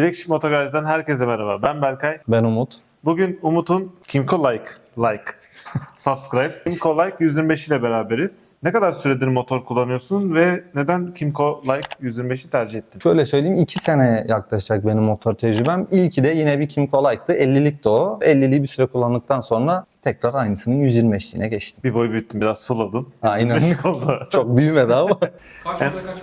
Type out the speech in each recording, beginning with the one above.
Bilekşik Motogaraj'dan herkese merhaba. Ben Berkay. Ben Umut. Bugün Umut'un Kimco Like, like, subscribe, Kimco Like 125 ile beraberiz. Ne kadar süredir motor kullanıyorsun ve neden Kimco Like 125'i tercih ettin? Şöyle söyleyeyim 2 sene yaklaşacak benim motor tecrübem. İlki de yine bir Kimco Light'tı. 50'lik de o. 50'liği bir süre kullandıktan sonra tekrar aynısının 125'liğine geçtim. Bir boy büyüttün, biraz suladın. Aynen. 125 oldu. Çok büyümedi ama. Kaç model kaç?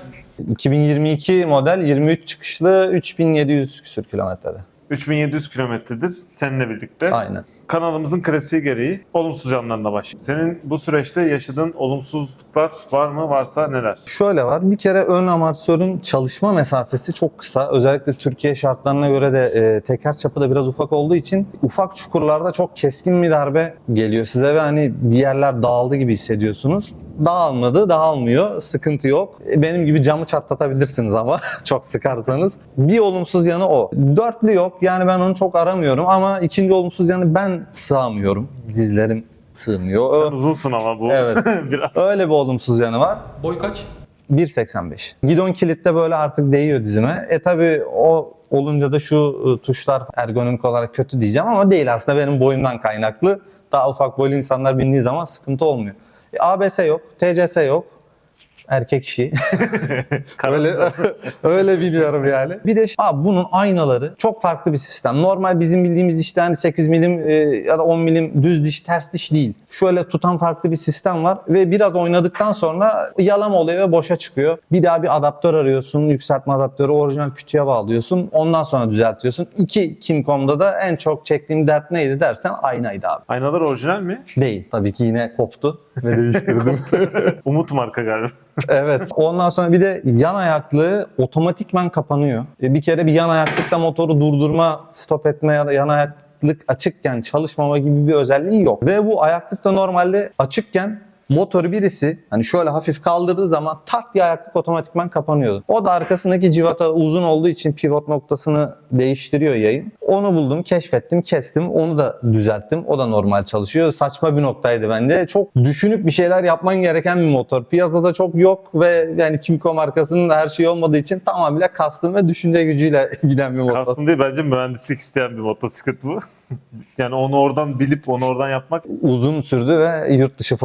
2022 model 23 çıkışlı 3700 küsür kilometrede. 3700 kilometredir seninle birlikte. Aynen. Kanalımızın klasiği gereği olumsuz yanlarına başlayalım. Senin bu süreçte yaşadığın olumsuzluklar var mı? Varsa neler? Şöyle var. Bir kere ön amortisörün çalışma mesafesi çok kısa. Özellikle Türkiye şartlarına göre de e, teker çapı da biraz ufak olduğu için ufak çukurlarda çok keskin bir darbe geliyor size ve hani bir yerler dağıldı gibi hissediyorsunuz. Dağılmadı, dağılmıyor. Sıkıntı yok. Benim gibi camı çatlatabilirsiniz ama çok sıkarsanız. Bir olumsuz yanı o. Dörtlü yok. Yani ben onu çok aramıyorum ama ikinci olumsuz yanı ben sığamıyorum. Dizlerim sığmıyor. Sen uzunsun ama bu Evet. biraz. Öyle bir olumsuz yanı var. Boy kaç? 1.85. Gidon kilitte böyle artık değiyor dizime. E tabi o olunca da şu e, tuşlar ergonomik olarak kötü diyeceğim ama değil aslında benim boyumdan kaynaklı. Daha ufak boylu insanlar bindiği zaman sıkıntı olmuyor. ABS yok, TCS yok. Erkek işi. öyle, öyle biliyorum yani. Bir de abi bunun aynaları çok farklı bir sistem. Normal bizim bildiğimiz işte hani 8 milim e, ya da 10 milim düz diş ters diş değil. Şöyle tutan farklı bir sistem var ve biraz oynadıktan sonra yalama oluyor ve boşa çıkıyor. Bir daha bir adaptör arıyorsun. Yükseltme adaptörü orijinal kütüye bağlıyorsun. Ondan sonra düzeltiyorsun. İki Kimcom'da da en çok çektiğim dert neydi dersen aynaydı abi. Aynalar orijinal mi? Değil. Tabii ki yine koptu ve değiştirdim. Umut marka galiba. Evet. Ondan sonra bir de yan ayaklığı otomatikman kapanıyor. E, Bir kere bir yan ayaklıkta motoru durdurma, stop etme ya da yan ayaklık açıkken çalışmama gibi bir özelliği yok. Ve bu ayaklık da normalde açıkken motoru birisi hani şöyle hafif kaldırdığı zaman tak diye ayaklık otomatikman kapanıyordu. O da arkasındaki civata uzun olduğu için pivot noktasını değiştiriyor yayın. Onu buldum, keşfettim, kestim. Onu da düzelttim. O da normal çalışıyor. Saçma bir noktaydı bence. Çok düşünüp bir şeyler yapman gereken bir motor. Piyasada çok yok ve yani Kimco markasının her şey olmadığı için tamamıyla kastım ve düşünce gücüyle giden bir motor. Custom değil bence mühendislik isteyen bir motosiklet bu. yani onu oradan bilip onu oradan yapmak Uzun sürdü ve yurt dışı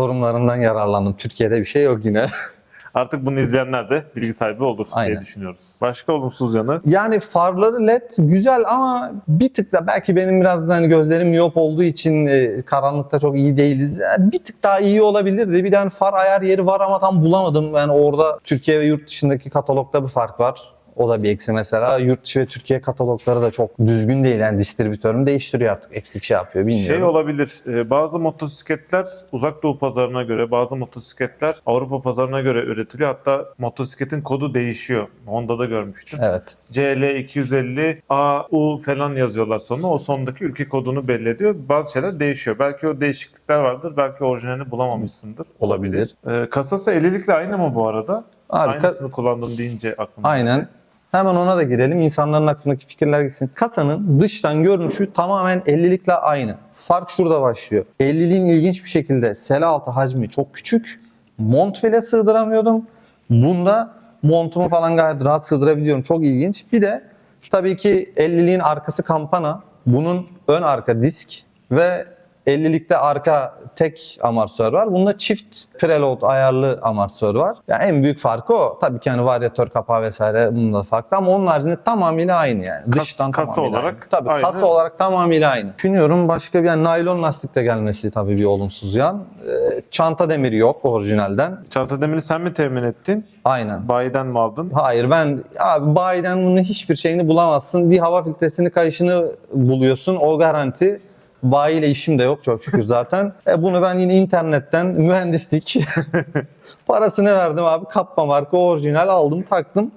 forumlarından yararlandım. Türkiye'de bir şey yok yine. artık bunu izleyenler de bilgi sahibi olur diye Aynen. düşünüyoruz. Başka olumsuz yanı Yani farları led güzel ama bir tık da belki benim biraz hani gözlerim miyop olduğu için e, karanlıkta çok iyi değiliz. Yani bir tık daha iyi olabilirdi. Bir de hani far ayar yeri var ama tam bulamadım. Yani orada Türkiye ve yurt dışındaki katalogda bir fark var. O da bir eksi mesela. Yurt dışı ve Türkiye katalogları da çok düzgün değil. Yani distribütörünü değiştiriyor artık. Eksik şey yapıyor bilmiyorum. şey olabilir. e, Bazı motosikletler uzak doğu pazarına göre, bazı motosikletler Avrupa pazarına göre üretiliyor. Hatta motosikletin kodu değişiyor. Honda'da görmüştüm. Evet. CL 250 AU falan yazıyorlar sonuna. O sondaki ülke kodunu belli ediyor. Bazı şeyler değişiyor. Belki o değişiklikler vardır. Belki orijinalini bulamamışsındır. Olabilir. Ee, kasası 50'likle aynı mı bu arada? Abi, Aynısını kullandım deyince aklıma. Aynen. Hemen ona da girelim. İnsanların aklındaki fikirler gitsin. Kasanın dıştan görünüşü tamamen 50'likle aynı. Fark şurada başlıyor. 50'liğin ilginç bir şekilde sel altı hacmi çok küçük. Mont bile sığdıramıyordum. Bunda montumu falan gayet rahat sığdırabiliyorum. Çok ilginç. Bir de tabii ki 50'liğin arkası kampana. Bunun ön arka disk ve 50'likte arka tek amortisör var. Bunda çift preload ayarlı amortisör var. Yani en büyük farkı o. Tabii ki hani varyatör kapağı vesaire bunda farklı ama onun haricinde tamamıyla aynı yani. Kas- Dıştan kasa tamamıyla olarak aynı. Tabii aynı. kasa olarak tamamıyla aynı. Düşünüyorum başka bir yani naylon lastikte gelmesi tabii bir olumsuz yan. Ee, çanta demiri yok orijinalden. Çanta demiri sen mi temin ettin? Aynen. Bayiden mi aldın? Hayır ben abi bayiden bunun hiçbir şeyini bulamazsın. Bir hava filtresini kayışını buluyorsun o garanti. Bayiyle işim de yok çok şükür zaten. E bunu ben yine internetten mühendislik parasını verdim abi. Kappa marka orijinal aldım taktım.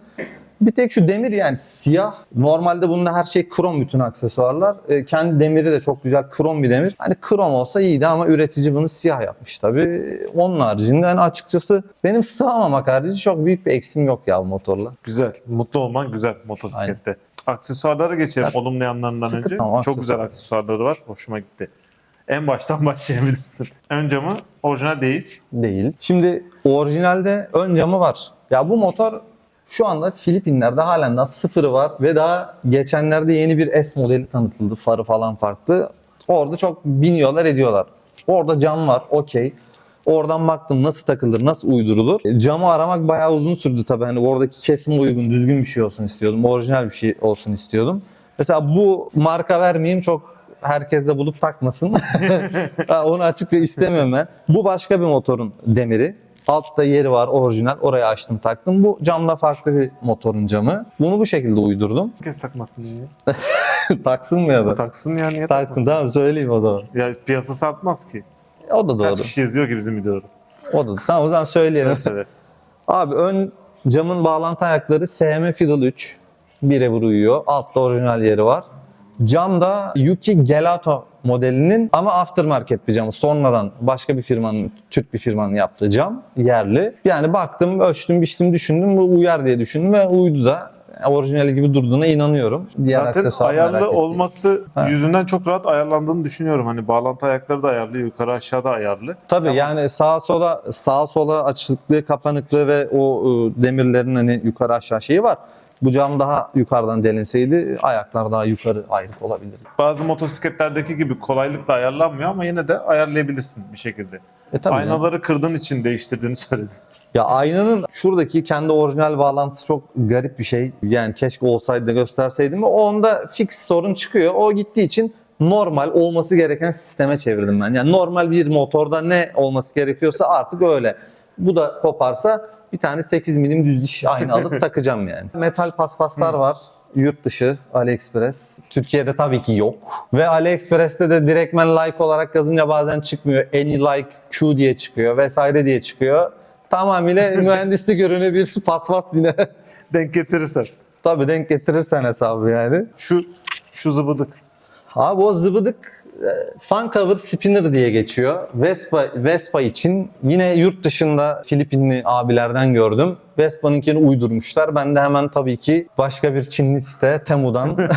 Bir tek şu demir yani siyah. Normalde bunda her şey krom bütün aksesuarlar. E, kendi demiri de çok güzel krom bir demir. Hani krom olsa iyiydi ama üretici bunu siyah yapmış tabii. Onun haricinde hani açıkçası benim sığamamak harici çok büyük bir eksim yok ya bu motorla. Güzel. Mutlu olman güzel motosiklette. Aksesuarlara geçelim olumlu yanlarından Tıkır önce. tamam, Çok güzel aksesuarları var. Hoşuma gitti. En baştan başlayabilirsin. Ön camı orijinal değil. Değil. Şimdi orijinalde ön camı var. Ya bu motor Şu anda Filipinler'de halen daha sıfırı var ve daha geçenlerde yeni bir S modeli tanıtıldı. Farı falan farklı. Orada çok biniyorlar ediyorlar. Orada cam var okey. Oradan baktım nasıl takılır, nasıl uydurulur. E, Camı aramak bayağı uzun sürdü tabii. Hani oradaki kesime uygun, düzgün bir şey olsun istiyordum. Orijinal bir şey olsun istiyordum. Mesela bu marka vermeyeyim çok herkes de bulup takmasın. Onu açıkça istemiyorum ben. Bu başka bir motorun demiri. Altta yeri var orijinal. Oraya açtım taktım. Bu camda farklı bir motorun camı. Bunu bu şekilde uydurdum. Herkes takmasın diye. Taksın mı ya da? Taksın ya niye Taksın takmasın? tamam söyleyeyim o zaman. Ya piyasası artmaz ki. O da Kaç doğru. kişi yazıyor ki bizim videoları? O da tamam o zaman söyleyelim. Abi ön camın bağlantı ayakları SM Fiddle 3. Birebir uyuyor. Altta orijinal yeri var. Camda Yuki Gelato modelinin ama aftermarket bir camı. Sonradan başka bir firmanın, Türk bir firmanın yaptığı cam. Yerli. Yani baktım, ölçtüm, biçtim, düşündüm. Bu uyar diye düşündüm ve uydu da. Orijinali gibi durduğuna inanıyorum. Diğer Zaten ayarlı olması Ha. yüzünden çok rahat ayarlandığını düşünüyorum. Hani bağlantı ayakları da ayarlı, yukarı aşağıda ayarlı. Tabii yani sağa sola sağa sola açıklığı, kapanıklığı ve o e, demirlerin hani yukarı aşağı şeyi var. Bu cam daha yukarıdan delinseydi ayaklar daha yukarı ayrık olabilirdi. Bazı motosikletlerdeki gibi kolaylıkla ayarlanmıyor ama yine de ayarlayabilirsin bir şekilde. E tabii canım. Aynaları kırdığın için değiştirdiğini söyledin. Ya aynanın şuradaki kendi orijinal bağlantısı çok garip bir şey. Yani keşke olsaydı da gösterseydim. O onda fix sorun çıkıyor. O gittiği için normal olması gereken sisteme çevirdim ben. Yani normal bir motorda ne olması gerekiyorsa artık öyle. Bu da koparsa bir tane 8 milim düz diş ayna alıp takacağım yani. Metal paspaslar var. Yurt dışı AliExpress. Türkiye'de tabii ki yok. Ve AliExpress'te de direktmen like olarak yazınca bazen çıkmıyor. Any like Q diye çıkıyor vesaire diye çıkıyor. Tamamıyla mühendislik ürünü bir paspas yine. Denk getirirsen. tabii denk getirirsen hesabı yani. Şu şu zıbıdık. Abi o zıbıdık e, fan cover spinner diye geçiyor. Vespa Vespa için yine yurt dışında Filipinli abilerden gördüm. Vespa'nınkini uydurmuşlar. Ben de hemen tabii ki başka bir Çinli site Temu'dan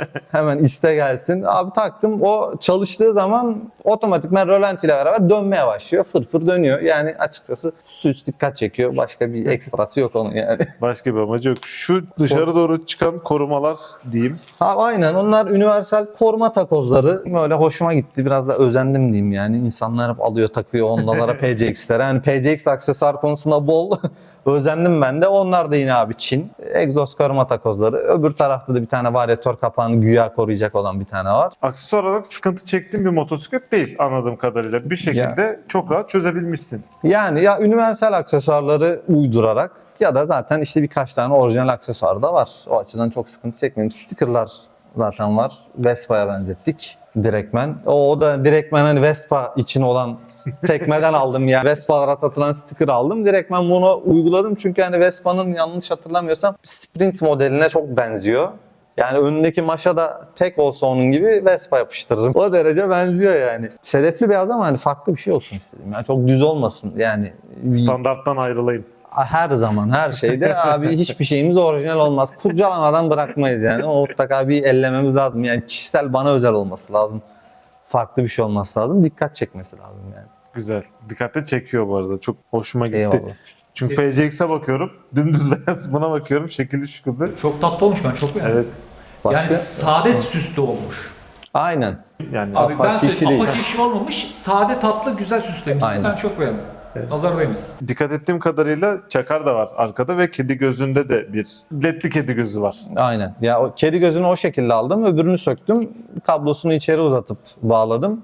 hemen iste gelsin. Abi taktım. O çalıştığı zaman otomatikman rölanti ile beraber dönmeye başlıyor. Fır fır dönüyor. Yani açıkçası süs dikkat çekiyor. Başka bir ekstrası yok onun yani. Başka bir amacı yok. Şu dışarı doğru çıkan korumalar diyeyim. Ha, aynen onlar universal koruma takozları. Böyle hoşuma gitti. Biraz da özendim diyeyim yani. İnsanlar hep alıyor takıyor onlara PCX'lere. Yani PCX aksesuar konusunda bol özendim ben de. Onlar da yine abi Çin. Egzoz koruma takozları. Öbür tarafta da bir tane varyatör kapağını güya koruyacak olan bir tane var. Aksesuar olarak sıkıntı çektiğin bir motosiklet değil anladığım kadarıyla. Bir şekilde çok rahat çözebilmişsin. Yani ya universal aksesuarları uydurarak ya da zaten işte birkaç tane orijinal aksesuar da var. O açıdan çok sıkıntı çekmedim. Stickerlar zaten var. Vespa'ya benzettik direktmen. O, o da direktmen hani Vespa için olan sekmeden aldım yani. Vespa'lara satılan sticker aldım. Direktmen bunu uyguladım çünkü hani Vespa'nın yanlış hatırlamıyorsam Sprint modeline çok benziyor. Yani önündeki maşa da tek olsa onun gibi Vespa yapıştırırım. O derece benziyor yani. Sedefli beyaz ama hani farklı bir şey olsun istedim. Yani çok düz olmasın yani. Standarttan ayrılayım. Her zaman her şeyde abi hiçbir şeyimiz orijinal olmaz. Kurcalamadan bırakmayız yani. O mutlaka bir ellememiz lazım. Yani kişisel bana özel olması lazım. Farklı bir şey olması lazım. Dikkat çekmesi lazım yani. Güzel. Dikkate çekiyor bu arada. Çok hoşuma gitti. Eyvallah. Çünkü PCX'e bakıyorum. Dümdüz beyaz buna bakıyorum. Şekilli şıkıldı. Çok tatlı olmuş ben çok beğendim. Evet. Başka? Yani sade süslü olmuş. Aynen. Yani Abi ben Apache işi söyleyeyim değil. Apache işi olmamış. Sade tatlı güzel süslemişsin. Aynen. Ben çok beğendim. Nazar değmesin. dikkat ettiğim kadarıyla çakar da var arkada ve kedi gözünde de bir ledli kedi gözü var. Aynen. Ya o kedi gözünü o şekilde aldım. Öbürünü söktüm. Kablosunu içeri uzatıp bağladım.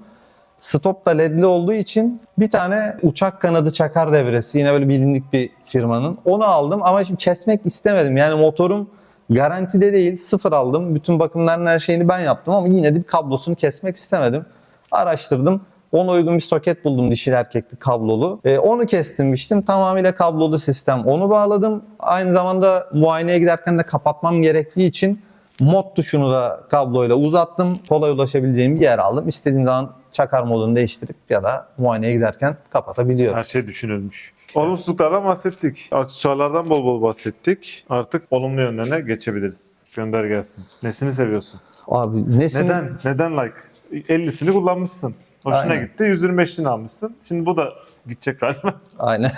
Stop da ledli olduğu için bir tane uçak kanadı çakar devresi yine böyle bilindik bir firmanın. Onu aldım ama şimdi kesmek istemedim. Yani motorum garantide değil sıfır aldım. Bütün bakımların her şeyini ben yaptım ama yine de bir kablosunu kesmek istemedim. Araştırdım. Ona uygun bir soket buldum dişil erkekli kablolu. Ee, onu kestim biçtim. Tamamıyla kablolu sistem. Onu bağladım. Aynı zamanda muayeneye giderken de kapatmam gerektiği için mod tuşunu da kabloyla uzattım. Kolay ulaşabileceğim bir yer aldım. İstediğim zaman çakar modunu değiştirip ya da muayeneye giderken kapatabiliyorum. Her şey düşünülmüş. Olumsuzluklardan bahsettik. Aksesuarlardan bol bol bahsettik. Artık olumlu yönlerine geçebiliriz. Gönder gelsin. Nesini seviyorsun? Abi nesini... Neden? Neden like? 50'sini kullanmışsın. Hoşuna Aynen. gitti. 125'ini almışsın. Şimdi bu da gidecek galiba. Aynen.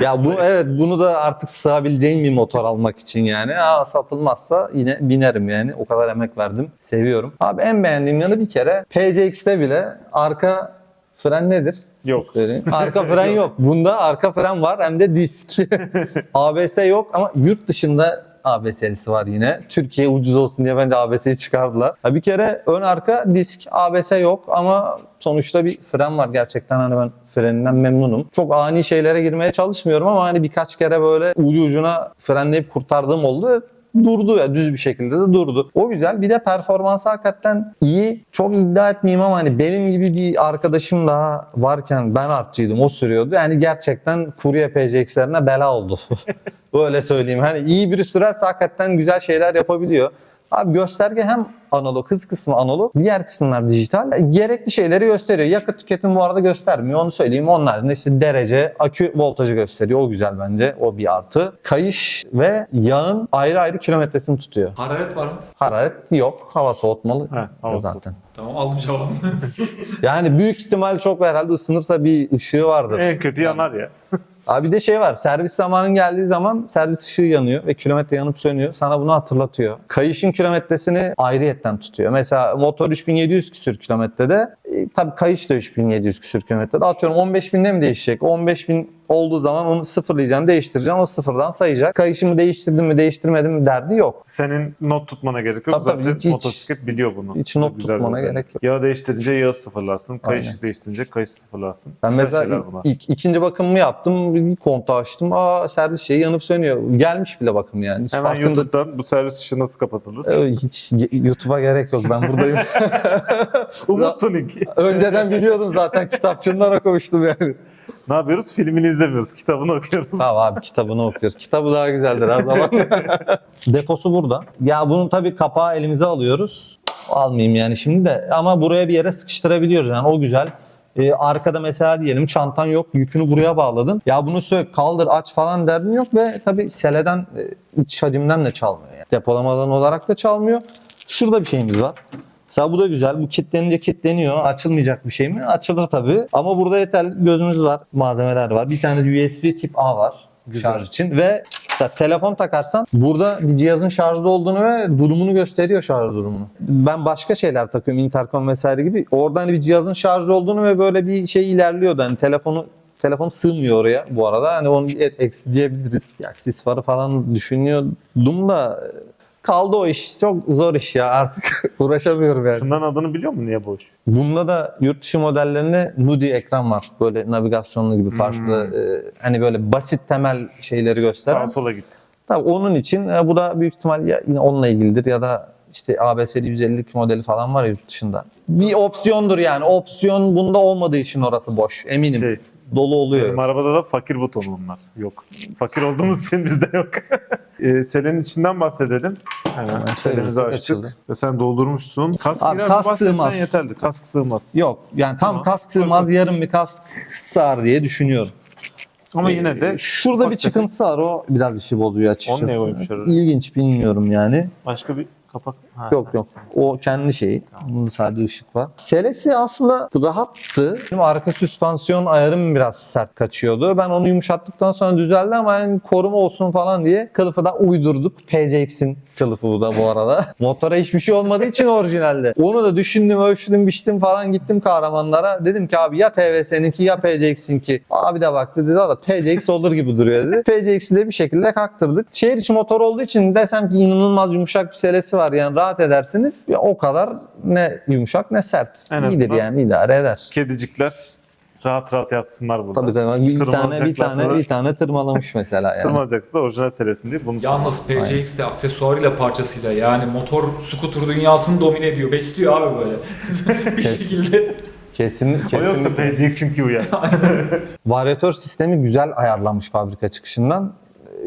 ya bu evet bunu da artık sığabileceğim bir motor almak için yani. Aa, satılmazsa yine binerim yani. O kadar emek verdim. Seviyorum. Abi en beğendiğim yanı bir kere PCX'te bile arka fren nedir? Yok. söyleyin. Arka fren yok. Bunda arka fren var hem de disk. ABS yok ama yurt dışında ABS'lisi var yine. Türkiye ucuz olsun diye bence ABS'yi çıkardılar. Ha bir kere ön arka disk ABS yok ama sonuçta bir fren var gerçekten hani ben freninden memnunum. Çok ani şeylere girmeye çalışmıyorum ama hani birkaç kere böyle ucu ucuna frenleyip kurtardığım oldu durdu ya düz bir şekilde de durdu. O güzel. Bir de performansı hakikaten iyi. Çok iddia etmeyeyim ama hani benim gibi bir arkadaşım daha varken ben artçıydım. O sürüyordu. Yani gerçekten kurye PCX'lerine bela oldu. Böyle söyleyeyim. Hani iyi biri sürerse hakikaten güzel şeyler yapabiliyor. Abi gösterge hem analog, hız kısmı analog, diğer kısımlar dijital. Gerekli şeyleri gösteriyor. Yakıt tüketimi bu arada göstermiyor. Onu söyleyeyim. Onun haricinde işte derece, akü voltajı gösteriyor. O güzel bence. O bir artı. Kayış ve yağın ayrı ayrı kilometresini tutuyor. Hararet var mı? Hararet yok. Hava soğutmalı He, hava zaten. Tamam aldım cevabını. Yani büyük ihtimal çok herhalde ısınırsa bir ışığı vardır. En kötü yanar ya. Abi bir de şey var. Servis zamanın geldiği zaman servis ışığı yanıyor ve kilometre yanıp sönüyor. Sana bunu hatırlatıyor. Kayışın kilometresini ayrıyetten tutuyor. Mesela motor 3700 küsür kilometrede. E, tabii kayış da 3700 küsür kilometrede. Atıyorum 15000'de mi değişecek? 15000 olduğu zaman onu sıfırlayacaksın, değiştireceksin. O sıfırdan sayacak. Kayışımı değiştirdim mi, değiştirmedim mi derdi yok. Senin not tutmana gerek yok. Tabii tabii, Zaten hiç- hiç- motosiklet biliyor bunu. hiç not güzel tutmana gerek yok. Yağ değiştirince yağı sıfırlarsın. Kayış Aynen. değiştirince kayış sıfırlarsın. Ben Güzel mesela ilk, ilk- ikinci bakımımı yaptım. Bir kontağı açtım. Aa servis şeyi yanıp sönüyor. Gelmiş bile bakım yani. Hiç Hemen farkında YouTube'dan bu servis ışığı nasıl kapatılır? Ee, Hiç YouTube'a gerek yok. Ben buradayım. Umut Tuning. Önceden biliyordum zaten. Kitapçığından okumuştum yani. ne yapıyoruz? Filmini izlemiyoruz. Kitabını okuyoruz. Tamam abi kitabını okuyoruz. Kitabı daha güzeldir her zaman. Deposu burada. Ya bunun tabii kapağı elimize alıyoruz. Almayayım yani şimdi de. Ama buraya bir yere sıkıştırabiliyoruz yani o güzel. Ee, arkada mesela diyelim çantan yok yükünü buraya bağladın. Ya bunu sök kaldır aç falan derdin yok ve tabii seleden e, iç hacimden de çalmıyor. Yani. Depolama alanı olarak da çalmıyor. Şurada bir şeyimiz var. Mesela bu da güzel. Bu kilitlenince kilitleniyor. Açılmayacak bir şey mi? Açılır tabii. Ama burada yeterli gözümüz var. Malzemeler var. Bir tane USB tip A var. Güzel. Şarj için. Ve mesela telefon takarsan burada bir cihazın şarjda olduğunu ve durumunu gösteriyor şarj durumunu. Ben başka şeyler takıyorum. Intercom vesaire gibi. Orada hani bir cihazın şarjda olduğunu ve böyle bir şey ilerliyordu. Hani telefonu Telefon sığmıyor oraya bu arada. Hani onu eksi diyebiliriz. Ya sis farı falan düşünüyordum da kaldı o iş. Çok zor iş ya artık uğraşamıyorum yani. Şunların adını biliyor musun? Niye boş? Bunda da yurt dışı modellerinde Nudi ekran var. Böyle navigasyonlu gibi farklı Hmm. e, hani böyle basit temel şeyleri gösteren. Sağa sola git. Tabii onun için e, bu da büyük ihtimal ya yine onunla ilgilidir ya da işte ABS'li 150'lik modeli falan var ya yurt dışında. Bir opsiyondur yani. Opsiyon bunda olmadığı için orası boş. Eminim. Şey, Dolu oluyor. benim arabada da fakir butonu onlar. Yok. Fakir olduğumuz için bizde yok. ee, selenin içinden bahsedelim. Hemen Hemen selemizi şöyle açtık. açıldı. Ve sen doldurmuşsun. Kask Abi, girer kask bahsetsen sığmaz. yeterli. Kask sığmaz. Yok yani tam Tamam. kask sığmaz yarım bir kask sığar diye düşünüyorum. Ama yine de Şurada ufak bir tefek- çıkıntı var o biraz işi bozuyor açıkçası. Onu neye koymuşlar oraya? İlginç bilmiyorum yani. başka bir kapak. Ha, Yok yok. O kendi şeyi. Bunun sadece ışık var. Selesi aslında rahattı. Benim arka süspansiyon ayarım biraz sert kaçıyordu. Ben onu yumuşattıktan sonra düzeldi ama yani koruma olsun falan diye kılıfı da uydurduk. PCX'in kılıfı bu da bu arada. Motora hiçbir şey olmadığı için orijinalde. Onu da düşündüm, ölçtüm, biçtim falan gittim kahramanlara. Dedim ki abi ya TVS'ninki ya PCX'inki. Abi de baktı dedi valla PCX olur gibi duruyor dedi. PCX'i de bir şekilde kaktırdık. Şehir içi motor olduğu için desem ki inanılmaz yumuşak bir selesi var yani rahat edersiniz. Ya o kadar ne yumuşak ne sert. En İyidir azından- yani idare eder. Kedicikler rahat rahat yatsınlar burada. Tabii tabii. Bir tane bir tane bir tane tırmalamış mesela yani. Tırmanacaksa da orijinal selesin diye bunu Yalnız. PCX de aksesuarıyla parçasıyla yani motor scooter dünyasını domine ediyor. Besliyor abi böyle. bir şekilde. Kesin, O yoksa kesin. PCX'in ki bu ya. Varyatör sistemi güzel ayarlanmış fabrika çıkışından.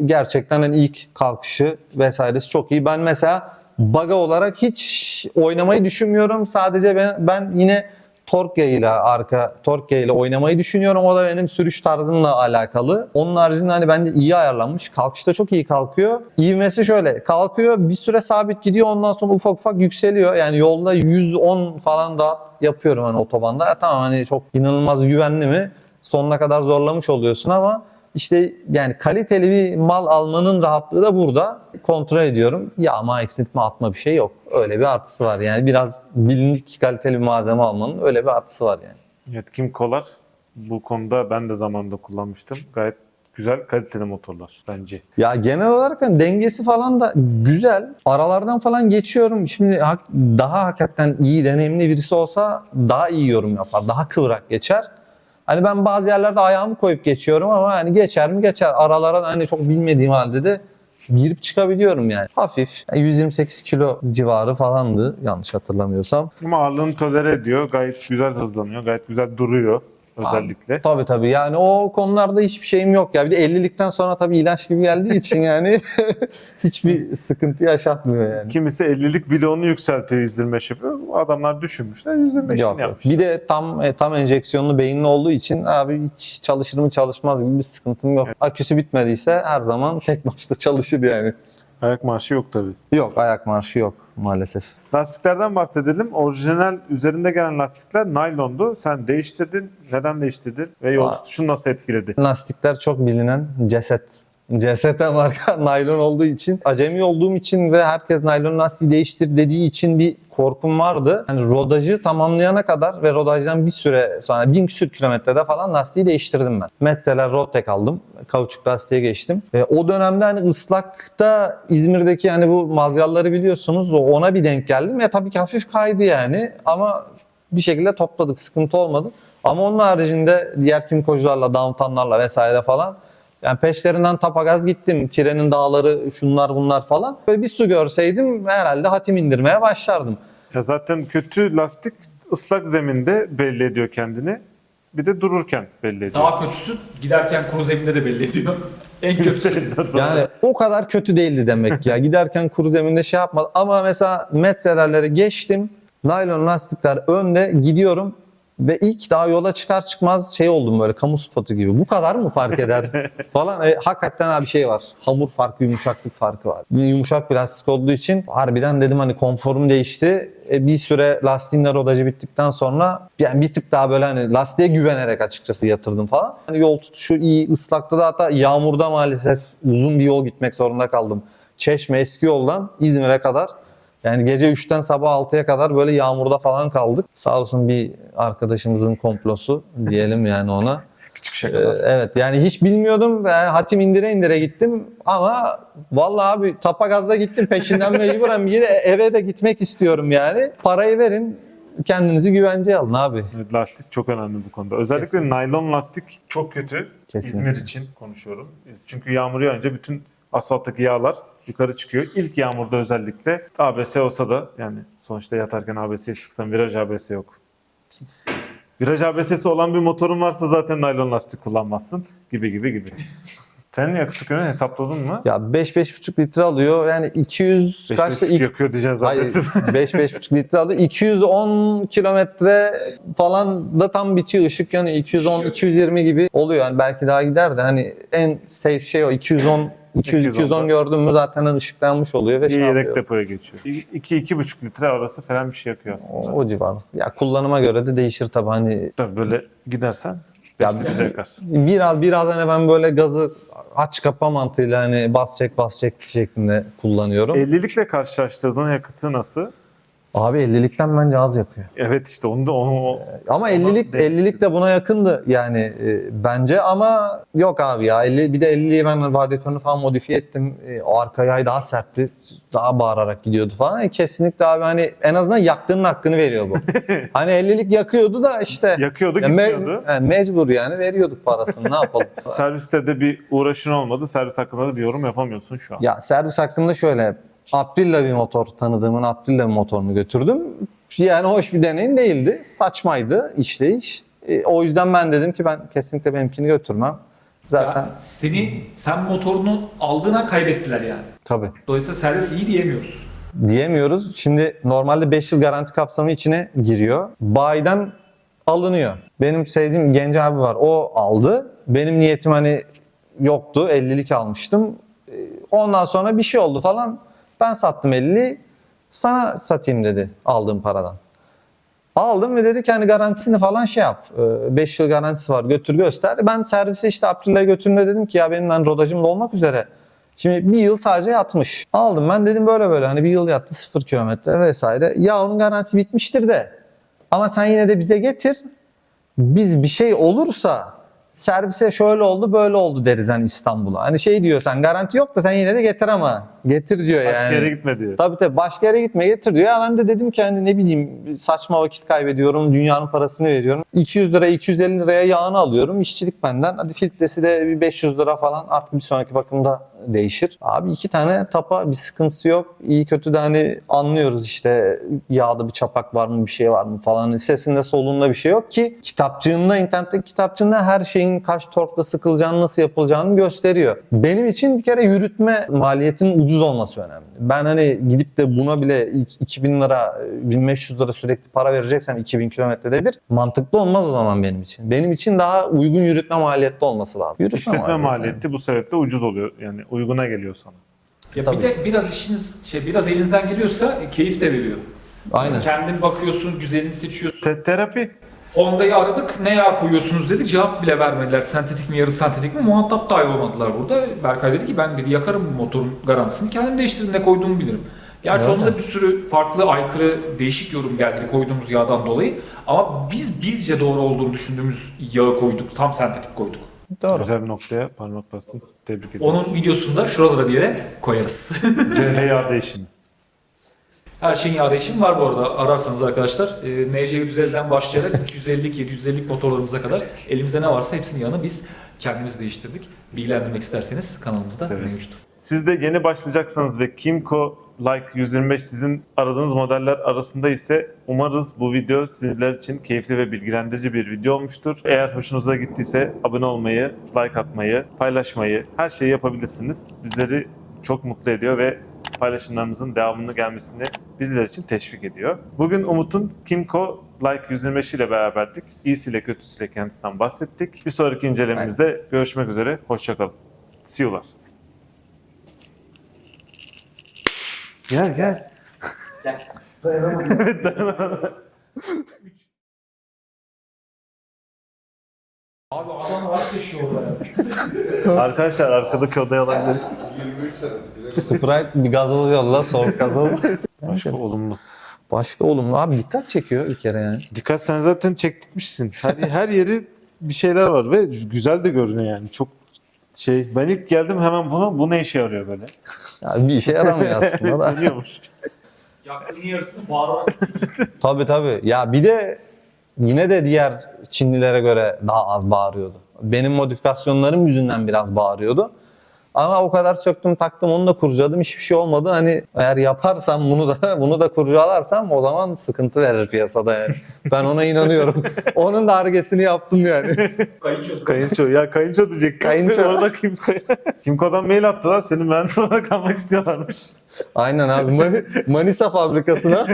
Gerçekten hani ilk kalkışı vesairesi çok iyi. Ben mesela baga olarak hiç oynamayı düşünmüyorum. Sadece ben, ben yine tork yayıyla arka tork yayıyla oynamayı düşünüyorum. O da benim sürüş tarzımla alakalı. Onun haricinde hani bence iyi ayarlanmış. Kalkışta çok iyi kalkıyor. İvmesi şöyle kalkıyor bir süre sabit gidiyor ondan sonra ufak ufak yükseliyor. Yani yolda 110 falan da yapıyorum hani otobanda. Ya tamam hani çok inanılmaz güvenli mi? sonuna kadar zorlamış oluyorsun ama işte yani kaliteli bir mal almanın rahatlığı da burada. Kontrol ediyorum. Yağma, eksiltme, atma bir şey yok. Öyle bir artısı var. Yani biraz bilindik kaliteli bir malzeme almanın öyle bir artısı var yani. Evet Kimco'lar bu konuda ben de zamanında kullanmıştım. Gayet güzel kaliteli motorlar bence. Ya genel olarak hani dengesi falan da güzel. Aralardan falan geçiyorum. Şimdi daha hakikaten iyi, deneyimli birisi olsa daha iyi yorum yapar. Daha kıvrak geçer. Hani ben bazı yerlerde ayağımı koyup geçiyorum ama hani geçer mi geçer. Aralara hani çok bilmediğim halde de girip çıkabiliyorum yani. Hafif. Yani 128 kilo civarı falandı yanlış hatırlamıyorsam. Ama ağırlığını tolere ediyor. Gayet güzel hızlanıyor. Gayet güzel duruyor özellikle. Tabii tabii yani o konularda hiçbir şeyim yok ya. Bir de 50'likten sonra tabii ilaç gibi geldiği için yani hiçbir sıkıntı yaşatmıyor yani. Kimisi 50'lik bloğunu yükseltiyor 125 yapıyor. Adamlar düşünmüşler 125'ini Yok, yok. yapmışlar. Bir de tam e, tam enjeksiyonlu beyinli olduğu için abi hiç çalışır mı çalışmaz gibi bir sıkıntım yok. Aküsü bitmediyse her zaman tek başta çalışır yani. Ayak marşı yok tabii. Yok ayak marşı yok maalesef. Lastiklerden bahsedelim. Orijinal üzerinde gelen lastikler naylondu. Sen değiştirdin. Neden değiştirdin? Ve yol Aa. tutuşunu nasıl etkiledi? Lastikler çok bilinen ceset. CST marka naylon olduğu için acemi olduğum için ve herkes naylon lastiği değiştir dediği için bir korkum vardı. Yani rodajı tamamlayana kadar ve rodajdan bir süre sonra bin küsür kilometrede falan lastiği değiştirdim ben. Metzeler Rodtek aldım. Kauçuk lastiğe geçtim. E, o dönemde hani ıslakta İzmir'deki hani bu mazgalları biliyorsunuz ona bir denk geldim. Ya tabii ki hafif kaydı yani ama bir şekilde topladık. Sıkıntı olmadı. Ama onun haricinde diğer kimkocularla, downtownlarla vesaire falan yani peşlerinden tapagaz gittim. Trenin dağları, şunlar bunlar falan. Böyle bir su görseydim herhalde hatim indirmeye başlardım. Ya zaten kötü lastik ıslak zeminde belli ediyor kendini. Bir de dururken belli ediyor. Daha kötüsü giderken kuru zeminde de belli ediyor. en kötüsü. Yani o kadar kötü değildi demek ya. Giderken kuru zeminde şey yapmadım. Ama mesela metselerleri geçtim. Naylon lastikler önde gidiyorum. Ve ilk daha yola çıkar çıkmaz şey oldum böyle kamu spotu gibi. Bu kadar mı fark eder falan. E, hakikaten abi şey var. Hamur farkı, yumuşaklık farkı var. Bir yumuşak plastik olduğu için harbiden dedim hani konforum değişti. E, bir süre lastiğinle rodajı bittikten sonra yani bir tık daha böyle hani lastiğe güvenerek açıkçası yatırdım falan. Hani yol tutuşu iyi. ıslakta da hatta yağmurda maalesef uzun bir yol gitmek zorunda kaldım. Çeşme eski yoldan İzmir'e kadar yani gece 3'ten sabah 6'ya kadar böyle yağmurda falan kaldık. Sağ olsun bir arkadaşımızın komplosu diyelim yani ona. Küçük Ee, şakalar. evet yani hiç bilmiyordum. Yani hatim indire indire gittim ama vallahi abi tapagazda gittim peşinden mecburen yine eve de gitmek istiyorum yani. Parayı verin kendinizi güvenceye alın abi. Evet, lastik çok önemli bu konuda. Özellikle Kesinlikle. naylon lastik çok kötü. Kesinlikle. İzmir için konuşuyorum. Çünkü yağmur yağınca bütün asfalttaki yağlar yukarı çıkıyor. İlk yağmurda özellikle ABS olsa da yani sonuçta yatarken ABS'yi sıksan viraj ABS yok. Viraj ABS'si olan bir motorun varsa zaten naylon lastik kullanmazsın gibi gibi gibi. Senin yakıt tükürüğünü hesapladın mı? Ya 5-5,5 litre alıyor yani 200 5 kaçta 5 yakıyor diyeceğiz zannettim. 5-5,5 litre alıyor. 210 kilometre falan da tam bitiyor. Işık yanıyor. 210-220 gibi oluyor. Yani belki daha gider de hani en safe şey o. 210 200-210 gördüm mü zaten ışıklanmış oluyor ve İyi şey yedek yapıyor. depoya geçiyor. 2-2,5 litre arası falan bir şey yakıyor aslında. O, o civar. Ya kullanıma göre de değişir tabii hani Tabii böyle gidersen Ya 5 litre yakar. biraz biraz hani ben böyle gazı aç kapa mantığıyla hani bas çek bas çek şeklinde kullanıyorum. 50'likle karşılaştırdığın yakıtı nasıl? Abi 50'likten bence az yakıyor. Evet işte onu da onu Ama Ama 50'lik denk- 50'lik de buna yakındı yani e, bence ama yok abi ya 50 bir de 50'yi ben radyatörünü falan modifiye ettim. E, o arka yay daha sertti. Daha bağırarak gidiyordu falan. E, kesinlikle abi hani en azından yaktığının hakkını veriyor bu. hani 50'lik yakıyordu da işte yakıyordu ya me- gitmiyordu. yani mecbur yani veriyorduk parasını ne yapalım. Serviste de bir uğraşın olmadı. Servis hakkında da bir yorum yapamıyorsun şu an. Ya servis hakkında şöyle April'le bir motor tanıdığımın April'le bir motorunu götürdüm. Yani hoş bir deneyim değildi. Saçmaydı işleyiş. E, o yüzden ben dedim ki ben kesinlikle benimkini götürmem. Zaten Ya seni sen motorunu aldığına kaybettiler yani. tabii Dolayısıyla servis iyi diyemiyoruz. diyemiyoruz. Şimdi normalde 5 yıl garanti kapsamı içine giriyor. Bayiden alınıyor. Benim sevdiğim genç abi var. O aldı. Benim niyetim hani yoktu. 50'lik almıştım. E, Ondan sonra bir şey oldu falan. Ben sattım 50. Sana satayım dedi aldığım paradan. Aldım ve dedi ki hani garantisini falan şey yap. 5 yıl garantisi var götür göster. Ben servise işte April'e götüründe dedim ki ya benim ben rodajım da olmak üzere. Şimdi bir yıl sadece yatmış. Aldım ben dedim böyle böyle hani bir yıl yattı sıfır kilometre vesaire. Ya onun garantisi bitmiştir de. Ama sen yine de bize getir. Biz bir şey olursa servise şöyle oldu böyle oldu deriz hani İstanbul'a. Hani şey diyor sen garanti yok da sen yine de getir ama. Getir diyor Başka yani. yere gitme diyor. Tabii tabii başka yere gitme getir diyor. Ya ben de dedim ki hani ne bileyim saçma vakit kaybediyorum. Dünyanın parasını veriyorum. 200 lira 250 liraya yağını alıyorum. İşçilik benden. Hadi filtresi de bir 500 lira falan artık bir sonraki bakımda değişir. Abi iki tane tapa bir sıkıntısı yok. İyi kötü de hani anlıyoruz işte yağda bir çapak var mı bir şey var mı falan. Sesinde solunda bir şey yok ki kitapçığında internetteki kitapçığında her şeyin kaç torkla sıkılacağını nasıl yapılacağını gösteriyor. Benim için bir kere yürütme maliyetinin ucuz olması önemli. Ben hani gidip de buna bile 2000 lira 1500 lira sürekli para vereceksem 2000 kilometrede bir mantıklı olmaz o zaman benim için. Benim için daha uygun yürütme maliyetli olması lazım. Yürütme İşletme maliyeti. maliyeti bu sebeple ucuz oluyor. Yani uyguna geliyor sana. Ya Tabii. bir de biraz işiniz şey biraz elinizden geliyorsa keyif de veriyor. Aynen. Kendin bakıyorsun, güzelini seçiyorsun. Te- terapi. Honda'yı aradık, ne yağ koyuyorsunuz dedik, cevap bile vermediler. Sentetik mi, yarı sentetik mi? Muhatap dahi olmadılar burada. Berkay dedi ki ben dedi yakarım bu motorun garantisini, kendim değiştiririm, ne koyduğumu bilirim. Gerçi Öyle. onda da bir sürü farklı, aykırı, değişik yorum geldi koyduğumuz yağdan dolayı. Ama biz bizce doğru olduğunu düşündüğümüz yağı koyduk, tam sentetik koyduk. Doğru. Güzel bir noktaya parmak bastın. Tebrik ederim. Onun videosunu da şuralara bir yere koyarız. CL yağ değişimi. Her şeyin yağ değişimi var bu arada ararsanız arkadaşlar. E, NC150'den başlayarak 250'lik 750'lik motorlarımıza kadar elimizde ne varsa hepsinin yağını biz kendimiz değiştirdik. Bilgilendirmek isterseniz kanalımızda Severiz. mevcut. Siz de yeni başlayacaksanız ve Kimco Like 125 sizin aradığınız modeller arasında ise umarız bu video sizler için keyifli ve bilgilendirici bir video olmuştur. Eğer hoşunuza gittiyse abone olmayı, like atmayı, paylaşmayı, her şeyi yapabilirsiniz. Bizleri çok mutlu ediyor ve paylaşımlarımızın devamını gelmesini bizler için teşvik ediyor. Bugün Umut'un Kimco Like 125 ile beraberdik. İyisiyle kötüsüyle kendisinden bahsettik. Bir sonraki incelememizde görüşmek üzere. Hoşçakalın. See you'lar. Gel gel. Abi adam var yaşıyor orada. Arkadaşlar arkadaki odaya alabiliriz. 23 sene. Sprite bir gazoz yolla soğuk gazoz. Başka olumlu. Başka olumlu abi dikkat çekiyor bir kere yani. Dikkat sen zaten çektirmişsin. Her, her yeri bir şeyler var ve güzel de görünüyor yani. Çok şey ben ilk geldim hemen bunu bu ne işe yarıyor böyle? Ya bir işe yaramıyor aslında da. Dönüyormuş. Yaktığın yarısını bağırarak Tabii tabii. Ya bir de yine de diğer Çinlilere göre daha az bağırıyordu. Benim modifikasyonlarım yüzünden biraz bağırıyordu. Ama o kadar söktüm taktım onu da kurcaladım hiçbir şey olmadı. Hani eğer yaparsam bunu da bunu da kurcalarsam o zaman sıkıntı verir piyasada yani. Ben ona inanıyorum. Onun da argesini yaptım yani. kayınço. Kayınço. Ya kayınço diyecek. Kayınço. Orada Kimco. Kimco'dan mail attılar. Senin mühendis olarak kalmak istiyorlarmış. Aynen abi Mani- Manisa fabrikasına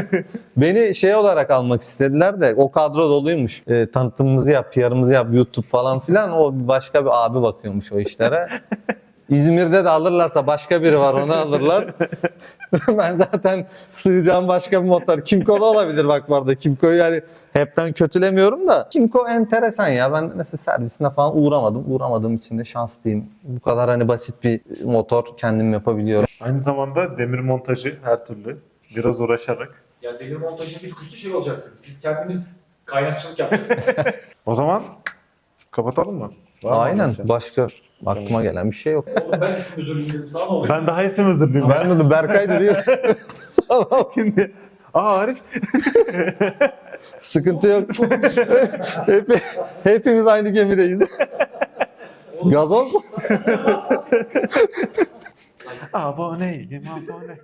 beni şey olarak almak istediler de o kadro doluymuş. E, tanıtımımızı yap, PR'ımızı yap, YouTube falan filan o başka bir abi bakıyormuş o işlere. İzmir'de de alırlarsa başka biri var onu alırlar. ben zaten sığacağım başka bir motor. Kimco da olabilir bak bu arada. Kimco'yu yani hepten kötülemiyorum da. Kimco enteresan ya. Ben mesela servisine falan uğramadım. Uğramadığım için de şanslıyım. Bu kadar hani basit bir motor kendim yapabiliyorum. Aynı zamanda demir montajı her türlü. Biraz uğraşarak. Ya demir montajı ilk üstü şey olacaktı. Biz kendimiz kaynakçılık yapacaktık. O zaman kapatalım mı? Var Aynen. Başka aklıma gelen bir şey yok. Oğlum ben isim dedim sana ne oluyor? Ben daha isim özür dilerim. Ben de Berkay dedi. tamam. Şimdi Aa Arif. Sıkıntı yok. Hep, hepimiz aynı gemideyiz. Gazoz. Aboneyim abone.